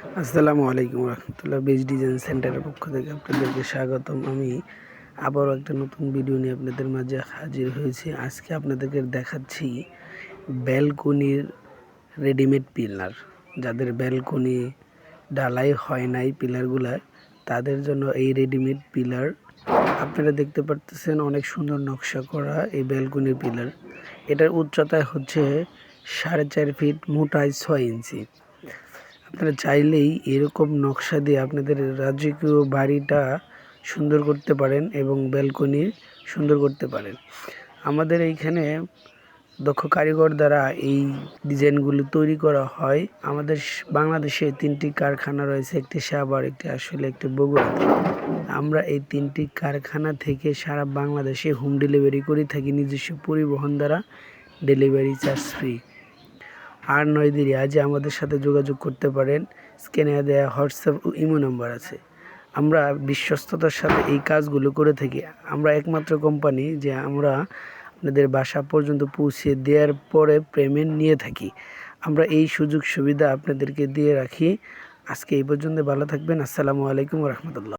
আসসালামু আলাইকুম রহমতুল্লাহ base design সেন্টারের পক্ষ থেকে আপনাদেরকে স্বাগতম। আমি আবারও একটা নতুন ভিডিও নিয়ে আপনাদের মাঝে হাজির হয়েছি। আজকে আপনাদেরকে দেখাচ্ছি ব্যালকনির রেডিমেড পিলার যাদের ব্যালকনি ঢালাই হয় নাই পিলারগুলার তাদের জন্য এই রেডিমেড পিলার আপনারা দেখতে পারতেছেন অনেক সুন্দর নকশা করা এই ব্যালকনির পিলার এটার উচ্চতায় হচ্ছে সাড়ে চার ফিট মোটায় ছয় ইঞ্চি। আপনারা চাইলেই এরকম নকশা দিয়ে আপনাদের রাজকীয় বাড়িটা সুন্দর করতে পারেন এবং ব্যালকনি সুন্দর করতে পারেন। আমাদের এইখানে দক্ষ কারিগর দ্বারা এই ডিজাইনগুলো তৈরি করা হয়। আমাদের বাংলাদেশে তিনটি কারখানা রয়েছে, একটি সাবার একটি আসলে একটি বগুড়াতে আমরা এই তিনটি কারখানা থেকে সারা বাংলাদেশে হোম ডেলিভারি করে থাকি। নিজস্ব পরিবহন দ্বারা ডেলিভারি চার্জ ফ্রি আর নয় দেরি আমাদের সাথে যোগাযোগ করতে পারেন। স্ক্যানে দেওয়া হোয়াটসঅ্যাপ ও ইমো নাম্বার আছে। আমরা বিশ্বস্ততার সাথে এই কাজগুলো করে থাকি। আমরা একমাত্র কোম্পানি যে আমরা আপনাদের বাসা পর্যন্ত পৌঁছে দেওয়ার পরে পেমেন্ট নিয়ে থাকি। আমরা এই সুযোগ সুবিধা আপনাদেরকে দিয়ে রাখি। আজকে এই পর্যন্ত ভালো থাকবেন। আসসালামু আলাইকুম রহমতুল্লাহ।